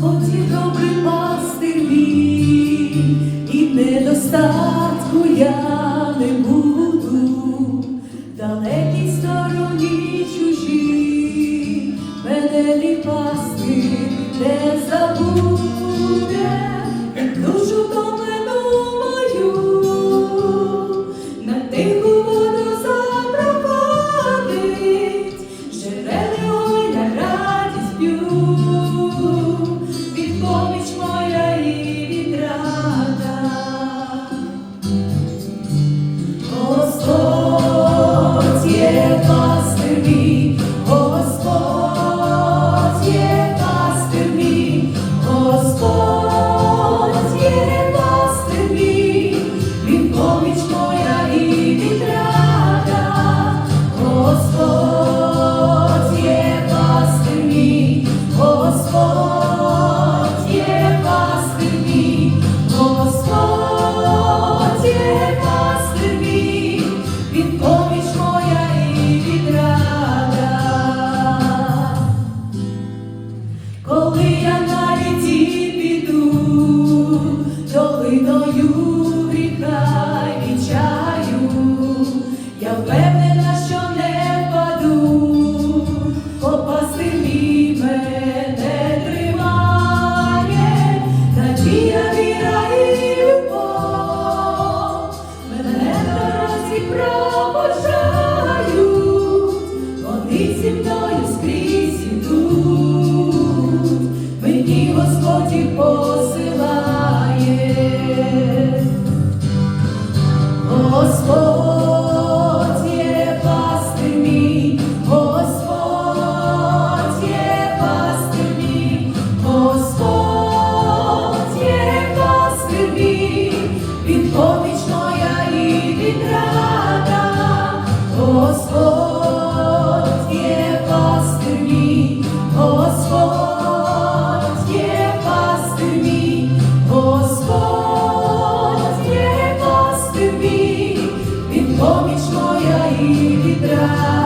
Хоті добре пасти мій, і недостатку я не буду, далекі стороні чужі, мене ліпасти не забуду. Oh, sure. поміч моя і вітра.